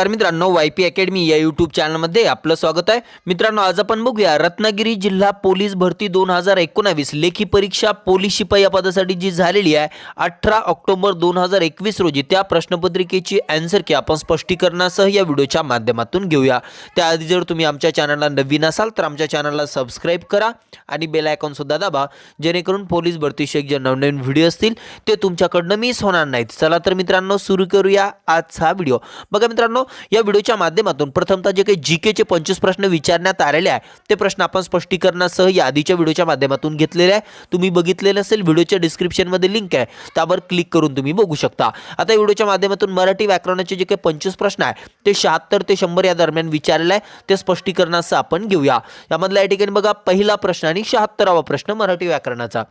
तर मित्रांनो Y P academy या यूट्यूब चॅनलमध्ये आपलं स्वागत आहे. मित्रांनो आज आपण बघूया रत्नागिरी जिल्हा पोलीस भरती दोन हजार एकोणावीस लेखी परीक्षा पोलीस शिपाई या पदासाठी जी झालेली आहे अठरा ऑक्टोबर दोन हजार एकवीस रोजी. त्या प्रश्नपत्रिकेची अँसर की आपण स्पष्टीकरणासह या व्हिडिओच्या माध्यमातून घेऊया. त्याआधी जर तुम्ही आमच्या चॅनलला नवीन असाल तर आमच्या चॅनलला सबस्क्राईब करा आणि बेल आयकॉनसुद्धा दाबा जेणेकरून पोलीस भरतीविषयक जे नवनवीन व्हिडिओ असतील ते तुमच्याकडनं मिस होणार नाहीत. चला तर मित्रांनो सुरू करूया आजचा व्हिडिओ बघा मित्रांनो या व्हिडिओच्या माध्यमातून प्रथमतः जे काही जी केचे पंचवीस प्रश्न विचारण्यात आलेले आहे ते प्रश्न आपण स्पष्टीकरणासह या आधीच्या व्हिडिओच्या माध्यमातून घेतलेले आहे. तुम्ही बघितलेलं असेल व्हिडिओच्या डिस्क्रिप्शनमध्ये लिंक आहे. त्यावर क्लिक करून तुम्ही बघू शकता. आता या व्हिडिओच्या माध्यमातून मराठी व्याकरणाचे जे काही पंचवीस प्रश्न आहे ते शहात्तर ते शंभर या दरम्यान विचारलेलं आहे. ते स्पष्टीकरणासह आपण घेऊया. यामधला या ठिकाणी बघा पहिला प्रश्न आणि शहात्तरावा प्रश्न मराठी व्याकरणाचा.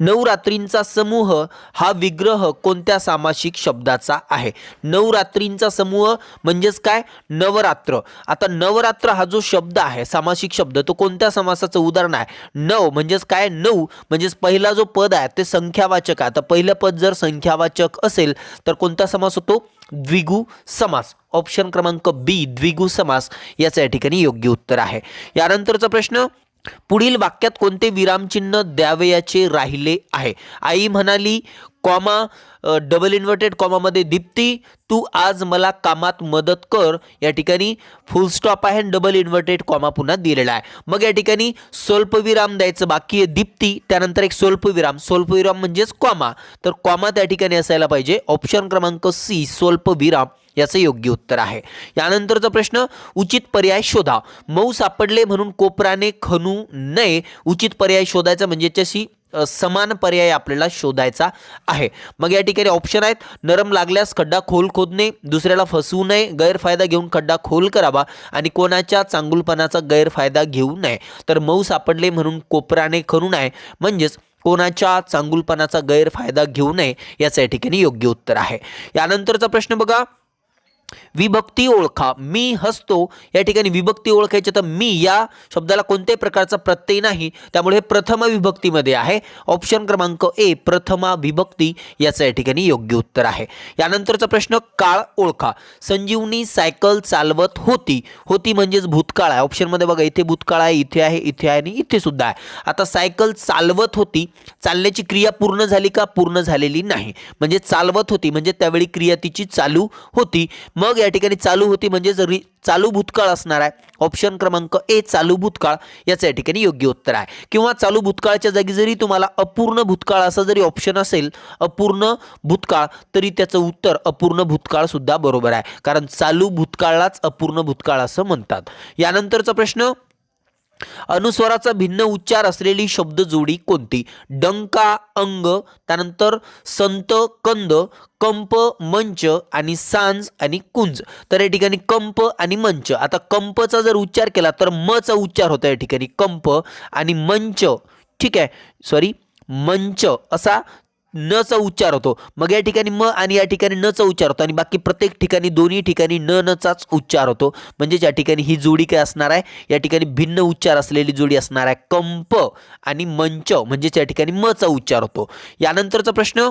नवरात्रींचा समूह हा विग्रह कोणत्या सामासिक शब्दाचा आहे? नवरात्रींचा समूह म्हणजेच काय? नवरात्र. आता नवरात्र हा जो शब्द आहे सामासिक शब्द तो कोणत्या समासाचं उदाहरण आहे? नव म्हणजेच काय? नऊ म्हणजेच पहिला जो पद आहे ते संख्यावाचक आहे. आता पहिलं पद जर संख्यावाचक असेल तर कोणता समास होतो? द्विगु समास. ऑप्शन क्रमांक बी द्विगु समास याचं या ठिकाणी योग्य उत्तर आहे. यानंतरचा प्रश्न पुढील वाक्यात कोणते विरामचिन्ह द्यावयाचे राहिले आहे? आई म्हणाली कॉमा डबल इन्व्हर्टेड कॉमामध्ये दीप्ती तू आज मला कामात मदत कर. या ठिकाणी फुल स्टॉप आहे आणि डबल इन्व्हर्टेड कॉमा पुन्हा दिलेला आहे. मग या ठिकाणी स्वल्पविराम द्यायचं बाकी आहे दीप्ती त्यानंतर एक स्वल्पविराम. स्वल्पविराम म्हणजेच कॉमा. तर कॉमा त्या ठिकाणी असायला पाहिजे. ऑप्शन क्रमांक सी स्वल्पविराम. याचं योग्य उत्तर आहे. यानंतरचा प्रश्न उचित पर्याय शोधा. मऊ सापडले म्हणून कोपराने खणू नये. उचित पर्याय शोधायचा म्हणजे त्याशी समान पर्याय आपल्याला शोधायचा आहे. मग या ठिकाणी ऑप्शन आहेत नरम लागल्यास खड्डा खोल खोदणे दुसऱ्याला फसवू नये गैरफायदा घेऊन खड्डा खोल करावा आणि कोणाच्या चांगुलपणाचा गैरफायदा घेऊ नये. तर मऊ सापडले म्हणून कोपराने खणू नये म्हणजेच कोणाच्या चांगुलपणाचा गैरफायदा घेऊ नये याचं या ठिकाणी योग्य उत्तर आहे. यानंतरचा प्रश्न बघा. विभक्ती ओळखा मी हसतो या ठिकाणी विभक्ती ओळखायची तर मी या शब्दाला कोणत्याही प्रकारचा प्रत्यय नाही. त्यामुळे हे प्रथम विभक्तीमध्ये आहे. ऑप्शन क्रमांक ए प्रथमा विभक्ती याचं या ठिकाणी योग्य उत्तर आहे. यानंतरचा प्रश्न काळ ओळखा. संजीवनी सायकल चालवत होती. होती म्हणजेच भूतकाळ आहे. ऑप्शनमध्ये बघा इथे भूतकाळ आहे इथे आहे इथे आहे आणि इथे सुद्धा आहे. आता सायकल चालवत होती. चालण्याची क्रिया पूर्ण झाली का? पूर्ण झालेली नाही. म्हणजे चालवत होती म्हणजे त्यावेळी क्रिया तिची चालू होती. मग या ठिकाणी चालू होती म्हणजे जरी चालू भूतकाळ असणार आहे ऑप्शन क्रमांक ए चालू भूतकाळ याचं या ठिकाणी योग्य उत्तर आहे. किंवा चालू भूतकाळाच्या जागी जरी तुम्हाला अपूर्ण भूतकाळ असं जरी ऑप्शन असेल अपूर्ण भूतकाळ तरी त्याचं उत्तर अपूर्ण भूतकाळ सुद्धा बरोबर आहे. कारण चालू भूतकाळालाच अपूर्ण भूतकाळ असं म्हणतात. यानंतरचा प्रश्न अनुस्वाराचा भिन्न उच्चार असलेली शब्द जोडी कोणती? डंका अंग त्यानंतर संत कंद कंप मंच आणि सांज आणि कुंज. तर या ठिकाणी कंप आणि मंच. आता कंपचा जर उच्चार केला तर मचा उच्चार होता या ठिकाणी. कंप आणि मंच. ठीक आहे? सॉरी मंच असा न चा उच्चार होतो. मग या ठिकाणी म आणि या ठिकाणी न चा उच्चार होतो. आणि बाकी प्रत्येक ठिकाणी दोन्ही ठिकाणी न न चाच उच्चार होतो. म्हणजे या ठिकाणी ही जोडी काय असणार आहे? या ठिकाणी भिन्न उच्चार असलेली जोडी असणार आहे. कंप आणि मंच म्हणजेच या ठिकाणी म चा उच्चार होतो. यानंतरचा प्रश्न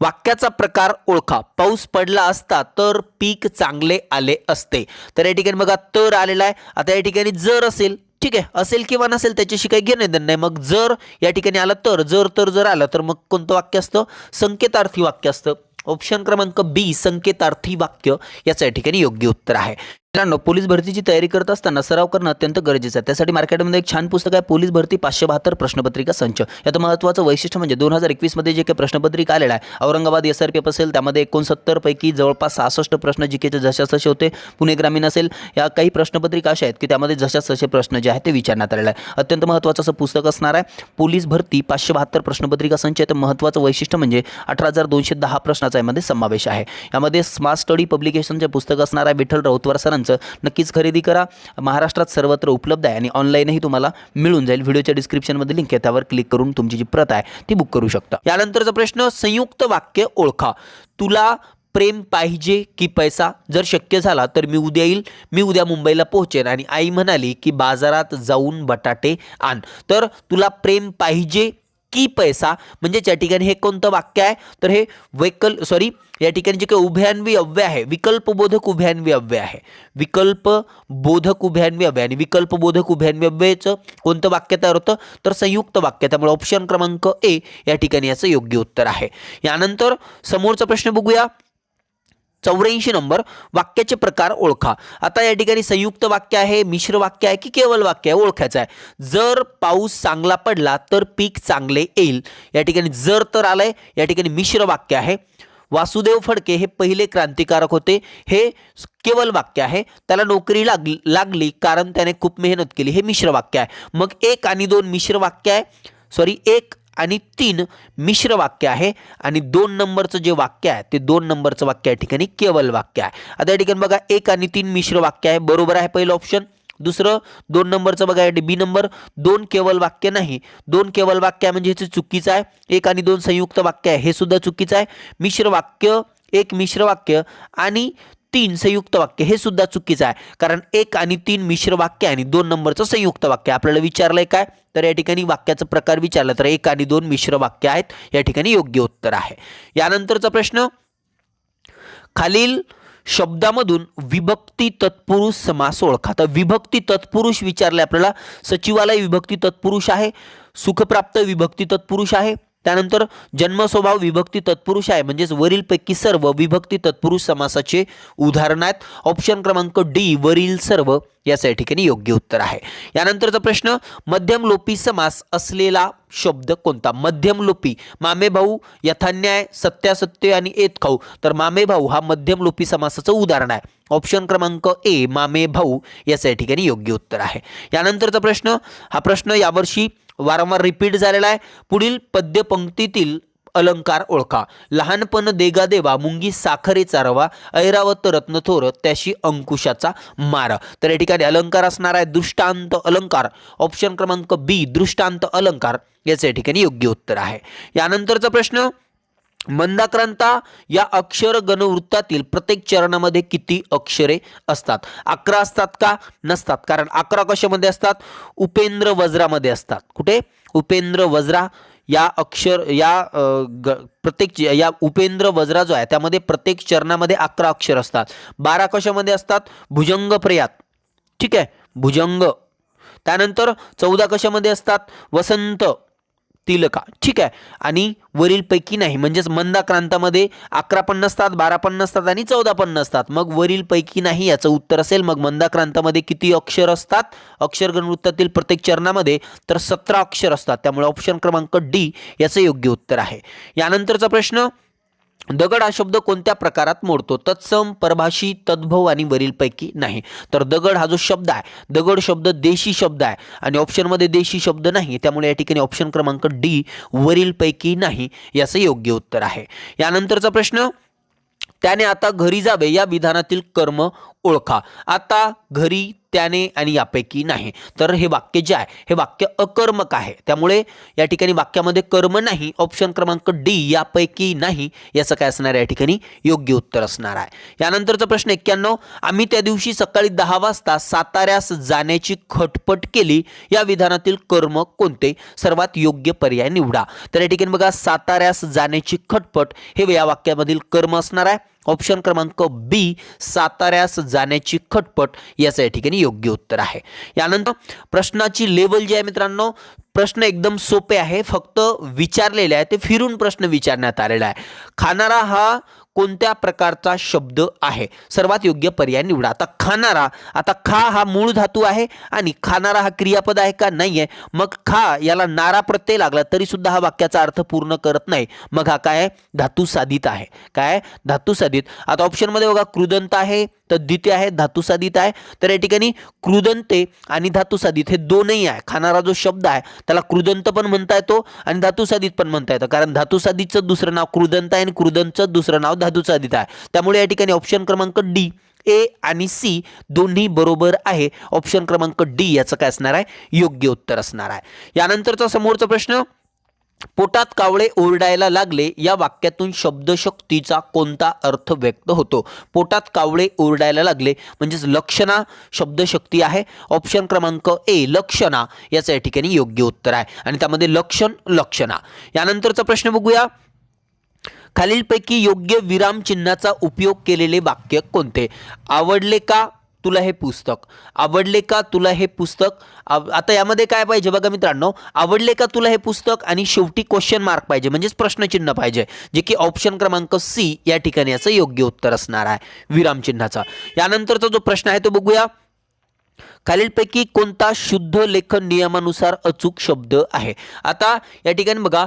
वाक्याचा प्रकार ओळखा. पाऊस पडला असता तर पीक चांगले आले असते. तर या ठिकाणी बघा तर आलेला आहे. आता या ठिकाणी जर असेल ठीक आहे असेल किंवा नसेल त्याच्याशी काही घेणं देणं नाही. मग जर या ठिकाणी आलं तर जर तर जर आलं तर मग कोणतं वाक्य असतं? संकेतार्थी वाक्य असतं. ऑप्शन क्रमांक बी संकेतार्थी वाक्य याचं या ठिकाणी योग्य उत्तर आहे. मित्रांनो पोलीस भरतीची तयारी करत असताना सराव करणं अत्यंत गरजेचं आहे. त्यासाठी मार्केटमध्ये एक छान पुस्तक आहे पोलीस भरती पाचशे बहात्तर प्रश्नपत्रिका संच. यात महत्त्वाचं वैशिष्ट्य म्हणजे दोन हजार एकवीसमध्ये जे काही प्रश्नपत्रिका आलेला आहे Aurangabad S R P F असेल त्यामध्ये एकोणसत्तर पैकी जवळपास सहासष्ट प्रश्न जिकेचे जशा जशास तसे होते. पुणे ग्रामीण असेल या काही प्रश्नपत्रिका अशा आहेत की त्यामध्ये जशास तसे प्रश्न जे आहेत ते विचारण्यात आलेले आहे अत्यंत महत्त्वाचं असं पुस्तक असणार आहे पोलीस भरती पाचशे बहात्तर प्रश्नपत्रिका संच. आहे तर महत्त्वाचं वैशिष्ट्य म्हणजे अठरा हजार दोनशे दहा प्रश्नाचा यामध्ये समावेश आहे. यामध्ये स्मार्ट स्टडी पब्लिकेशनचे पुस्तक असणार आहे विठ्ठल राऊतवार सरांचं नक्कीच खरेदी करा. महाराष्ट्रात सर्वत्र उपलब्ध आहे आणि ऑनलाईनही तुम्हाला मिळून जाईल. व्हिडिओच्या डिस्क्रिप्शनमध्ये लिंक आहे. त्यावर क्लिक करून तुमची जी प्रत आहे ती बुक करू शकता. यानंतरचा प्रश्न संयुक्त वाक्य ओळखा. तुला प्रेम पाहिजे की पैसा? जर शक्य झाला तर मी उद्या येईल. मी उद्या मुंबईला पोहोचेन आणि आई म्हणाली की बाजारात जाऊन बटाटे आण. तर तुला प्रेम पाहिजे की पैसा? म्हणजे या ठिकाणी हे कोणतं वाक्य आहे? तर हे वैकल सॉरी या ठिकाणी जे काही उभ्यान्वी अव्यय आहे विकल्पबोधक उभ्यान्वी अव्यय आहे. विकल्प बोधक उभ्यान्वी अव्यय आणि विकल्पबोधक उभ्यान्वी अव्ययचं कोणतं वाक्य तयार होतं? तर संयुक्त वाक्य त्यामुळे ऑप्शन क्रमांक ए या ठिकाणी याचं योग्य उत्तर आहे. यानंतर समोरचा प्रश्न बघूया. चौऱ्याऐंशी नंबर वाक्याचे प्रकार ओळखा. आता या ठिकाणी संयुक्त वाक्य आहे मिश्र वाक्य आहे की केवळ वाक्य आहे ओळखायचं आहे. जर पाऊस चांगला पडला तर पीक चांगले येईल. या ठिकाणी जर तर आलंय या ठिकाणी मिश्र वाक्य आहे. वासुदेव फडके हे पहिले क्रांतिकारक होते. हे केवळ वाक्य आहे. त्याला नोकरी लाग लागली कारण त्याने खूप मेहनत केली. हे मिश्र वाक्य आहे. मग एक आणि दोन मिश्र वाक्य आहे. सॉरी एक आणि तीन मिश्र वाक्य आहे. आणि दोन नंबरचं जे वाक्य आहे ते दोन नंबरचं वाक्य या ठिकाणी केवल वाक्य आहे. आता या ठिकाणी बघा एक आणि तीन मिश्र वाक्य आहे. बरोबर आहे पहिलं ऑप्शन दुसरं दोन नंबरचं बघा बी नंबर दोन केवल वाक्य नाही. दोन केवल वाक्य आहे म्हणजे ह्याचं चुकीचं आहे. एक आणि दोन संयुक्त वाक्य आहे. हे सुद्धा चुकीचं आहे. मिश्र वाक्य एक मिश्र वाक्य आणि तीन संयुक्त वाक्य हे सुद्धा चुकीचं आहे. कारण एक आणि तीन मिश्र वाक्य आणि दोन नंबरचं संयुक्त वाक्य. आपल्याला विचारलंय काय? तर या ठिकाणी वाक्याचा प्रकार विचारला तर एक आणि दोन मिश्र वाक्य आहेत. या ठिकाणी योग्य उत्तर आहे. यानंतरचा प्रश्न खालील शब्दामधून विभक्ती तत्पुरुष समास ओळखा. तर विभक्ती तत्पुरुष विचारले आपल्याला सचिवालय विभक्ती तत्पुरुष आहे सुखप्राप्त विभक्ती तत्पुरुष आहे त्यानंतर जन्मस्वभाव विभक्ती तत्पुरुष आहे. म्हणजेच वरीलपैकी सर्व विभक्ती तत्पुरुष समासाचे उदाहरण आहेत. ऑप्शन क्रमांक डी वरील सर्व याचं या ठिकाणी योग्य उत्तर आहे. यानंतरचा प्रश्न मध्यम लोपी समास असलेला शब्द कोणता? मध्यम लोपी मामे भाऊ यथान्याय सत्यासत्य आणि एत खाऊ तर मामे भाऊ हा मध्यम लोपी समासाचं उदाहरण आहे. ऑप्शन क्रमांक ए मामे भाऊ याचं या ठिकाणी योग्य उत्तर आहे. यानंतरचा प्रश्न हा प्रश्न यावर्षी वारंवार रिपीट झालेला आहे. पुढील पद्यपंक्तीतील अलंकार ओळखा. लहानपण देगा देवा मुंगी साखरे चारवा ऐरावत रत्नथोर त्याशी अंकुशाचा मार. तर या ठिकाणी अलंकार असणार आहे दृष्टांत अलंकार. ऑप्शन क्रमांक बी दृष्टांत अलंकार. याचं या ठिकाणी योग्य उत्तर आहे. यानंतरचा प्रश्न मंदाक्रांता या अक्षर गणवृत्तातील प्रत्येक चरणामध्ये किती अक्षरे असतात? अकरा असतात का? नसतात. कारण अकरा कशामध्ये असतात? उपेंद्र वज्रामध्ये असतात. कुठे? उपेंद्र वज्रा या अक्षर या ग प्रत्येक या उपेंद्र वज्रा जो आहे त्यामध्ये प्रत्येक चरणामध्ये अकरा अक्षर असतात. बारा कशामध्ये असतात? भुजंग प्रयात. ठीक आहे? भुजंग. त्यानंतर चौदा कशामध्ये असतात? वसंत. तिलका. ठीक आहे? आणि वरीलपैकी नाही म्हणजेच मंदाक्रांतामध्ये अकरा पण नसतात बारा पण नसतात आणि चौदा पण नसतात मग वरीलपैकी नाही याचं उत्तर असेल मग मंदाक्रांतामध्ये किती अक्षर असतात? अक्षरगण वृत्तातील प्रत्येक चरणामध्ये तर सतरा अक्षर असतात. त्यामुळे ऑप्शन क्रमांक डी याचं योग्य उत्तर आहे. यानंतरचा प्रश्न दगड हा शब्द कोणत्या प्रकारात मोडतो? तत्सम परभाषी तद्भव आणि वरीलपैकी नाही. तर दगड हा जो शब्द आहे दगड शब्द देशी शब्द आहे आणि ऑप्शनमध्ये देशी शब्द नाही. त्यामुळे या ठिकाणी ऑप्शन क्रमांक डी वरीलपैकी नाही याचं योग्य उत्तर आहे. यानंतरचा प्रश्न त्याने आता घरी जावे या विधानातील कर्म ओळखा. आता घरी त्याने आणि यापैकी नाही. तर हे वाक्य जे आहे हे वाक्य अकर्मक आहे. त्यामुळे या ठिकाणी वाक्यामध्ये कर्म नाही ऑप्शन क्रमांक डी यापैकी नाही याचं काय असणार या ठिकाणी योग्य उत्तर असणार आहे. यानंतरचा प्रश्न एक्क्याण्णव आम्ही त्या दिवशी सकाळी दहा वाजता साताऱ्यास जाण्याची खटपट केली. या विधानातील कर्म कोणते? सर्वात योग्य पर्याय निवडा. तर या ठिकाणी बघा साताऱ्यास जाण्याची खटपट हे या वाक्यामधील कर्म असणार आहे. ऑप्शन क्रमांक बी साताऱ्यास जाण्याची खटपट याचं या ठिकाणी योग्य उत्तर आहे. यानंतर प्रश्नाची लेवल जी आहे मित्रांनो प्रश्न एकदम सोपे आहे फक्त विचारलेले आहे ते फिरून प्रश्न विचारण्यात आलेला आहे. खाणारा हा कोणत्या प्रकारचा शब्द आहे? सर्वात योग्य पर्याय निवडा. आता खाणारा आता खा हा मूळ धातू आहे आणि खाणारा हा क्रियापद आहे का? नाही आहे मग खा याला नारा प्रत्यय लागला तरी सुद्धा हा वाक्याचा अर्थ पूर्ण करत नाही. मग हा काय? धातू साधित आहे. काय? धातू साधित आता ऑप्शनमध्ये बघा कृदंत आहे तद्धिते आहे धातुसाधित आहे. तर या ठिकाणी क्रुदंते आणि धातुसाधित हे दोनही आहे. खाणारा जो शब्द आहे त्याला क्रुदंत पण म्हणता येतो आणि धातुसाधित पण म्हणता येतं. कारण धातुसाधितचं दुसरं नाव क्रुदंत आहे आणि क्रुदंतचं दुसरं नाव धातुसाधित आहे. त्यामुळे या ठिकाणी ऑप्शन क्रमांक डी ए आणि सी दोन्ही बरोबर आहे. ऑप्शन क्रमांक डी याचं काय असणार आहे? योग्य उत्तर असणार आहे. यानंतरचा समोरचा प्रश्न पोटात कावळे ओरडायला लागले या वाक्यातून शब्दशक्तीचा कोणता अर्थ व्यक्त होतो? पोटात कावळे ओरडायला लागले म्हणजेच लक्षणा शब्दशक्ती आहे. ऑप्शन क्रमांक ए लक्षणा. याचं या ठिकाणी योग्य उत्तर आहे. आणि त्यामध्ये लक्षण लक्षणा. यानंतरचा प्रश्न बघूया. खालीलपैकी योग्य विरामचिन्हाचा उपयोग केलेले वाक्य कोणते? आवडले का? तुला हे पुस्तक आवडले का तुला हे पुस्तक? आव- आता यामध्ये काय पाहिजे बघा मित्रांनो आवडले का तुला हे पुस्तक? आणि शेवटी क्वेश्चन मार्क पाहिजे म्हणजेच प्रश्नचिन्ह पाहिजे जे की ऑप्शन क्रमांक सी या ठिकाणी याचं योग्य उत्तर असणार आहे विरामचिन्हाचा यानंतरचा जो प्रश्न आहे तो बघूया. खालीलपैकी कोणता शुद्ध लेखन नियमानुसार अचूक शब्द आहे? आता या ठिकाणी बघा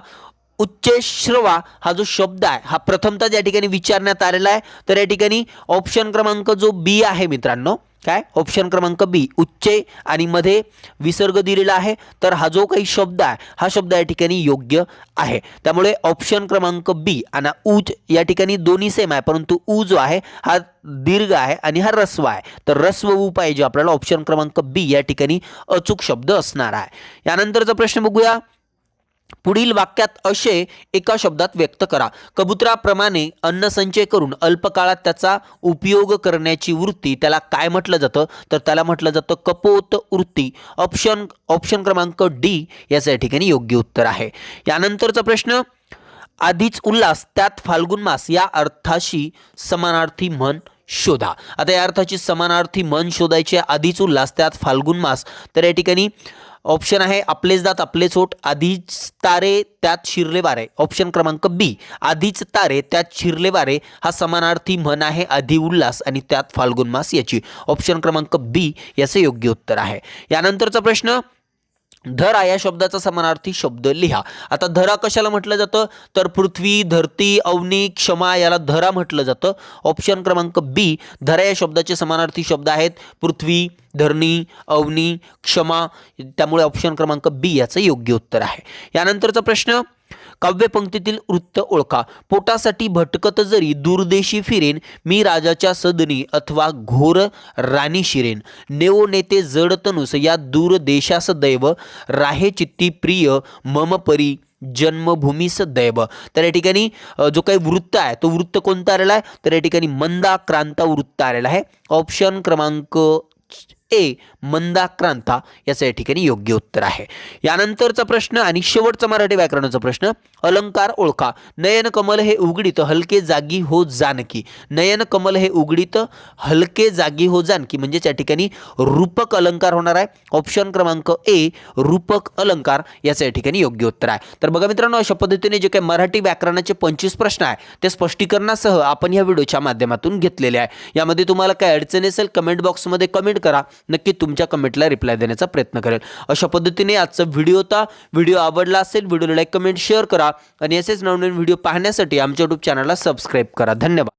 उच्चश्रवा हा जो शब्द आहे हा प्रथमतः या ठिकाणी विचारण्यात आलेला आहे तर या ठिकाणी ऑप्शन क्रमांक जो बी आहे मित्रांनो काय? ऑप्शन क्रमांक बी उच्चे आणि मध्ये विसर्ग दिलेला आहे. तर हा जो काही शब्द आहे हा शब्द या ठिकाणी योग्य आहे. त्यामुळे ऑप्शन क्रमांक बी आणि उज या ठिकाणी दोन्ही सेम आहे परंतु उ जो आहे हा दीर्घ आहे आणि हा रस्व आहे. तर रस्व ऊ पाहिजे आपल्याला ऑप्शन क्रमांक बी या ठिकाणी अचूक शब्द असणार आहे. यानंतरचा प्रश्न बघूया. पुढील वाक्यात असे एका शब्दात व्यक्त करा. कबुतराप्रमाणे अन्न संचय करून अल्पकाळात त्याचा उपयोग करण्याची वृत्ती त्याला काय म्हटलं जातं? तर त्याला म्हटलं जातं कपोत वृत्ती. ऑप्शन ऑप्शन क्रमांक डी याचं या ठिकाणी योग्य उत्तर आहे. यानंतरचा प्रश्न आधीच उल्हास त्यात फाल्गुन मास या अर्थाशी समानार्थी म्हण शोधा. आता या अर्थाची समानार्थी मन शोधायचे आधीच उल्हास त्यात फाल्गुन मास. तर या ठिकाणी ऑप्शन आहे आपलेच दात आपलेच ओठ आधीच तारे त्यात शिरले वारे. ऑप्शन क्रमांक बी आधीच तारे त्यात शिरले वारे. हा समानार्थी म्हण आहे आधी उल्हास आणि त्यात फाल्गुन मास याची. ऑप्शन क्रमांक बी याचे योग्य उत्तर आहे. यानंतरचा प्रश्न धरा या शब्दाचा समानार्थी शब्द लिहा. आता धरा कशाला म्हटलं जातं? तर पृथ्वी धरती अवनी क्षमा याला धरा म्हटलं जातं. ऑप्शन क्रमांक बी धरा या शब्दाचे समानार्थी शब्द आहेत पृथ्वी धरणी अवनी क्षमा. त्यामुळे ऑप्शन क्रमांक बी याचं योग्य उत्तर आहे. यानंतरचा प्रश्न काव्यपंक्तीतील वृत्त ओळखा. पोटासाठी भटकत जरी दूरदेशी फिरेन मी राजाच्या सदनी अथवा घोर राणी शिरेन. नेओ नेते जड तनुस या दूरदेशास दैव राहे चित्ती प्रिय मम परी जन्मभूमीस दैव. तर या ठिकाणी जो काही वृत्त आहे तो वृत्त कोणता आलेला आहे? तर या ठिकाणी मंदाक्रांता वृत्त आलेला आहे. ऑप्शन क्रमांक ए मंदाक्रांता याचं या ठिकाणी योग्य उत्तर आहे. यानंतरचा प्रश्न आणि शेवटचा मराठी व्याकरणाचा प्रश्न अलंकार ओळखा. नयन कमल हे उघडीत हलके जागी हो जानकी. नयन कमल हे उघडीत हलके जागी हो जानकी. म्हणजे त्या ठिकाणी रूपक अलंकार होणार आहे. ऑप्शन क्रमांक ए रूपक अलंकार याचं या ठिकाणी योग्य उत्तर आहे. तर बघा मित्रांनो अशा पद्धतीने जे काही मराठी व्याकरणाचे पंचवीस प्रश्न आहे ते स्पष्टीकरणासह आपण या व्हिडिओच्या माध्यमातून घेतलेले आहे. यामध्ये तुम्हाला काय अडचण असेल कमेंट बॉक्समध्ये कमेंट करा. नक्की तुमच्या कमेंटला रिप्लाय देण्याचा प्रयत्न करेल. अशा पद्धतीने आजचा व्हिडिओ होता. व्हिडिओ आवडला असेल व्हिडिओला लाईक कमेंट शेअर करा. आणि असेच नवनवीन व्हिडिओ पाहण्यासाठी आमच्या यूट्यूब चॅनलला सबस्क्राईब करा. धन्यवाद.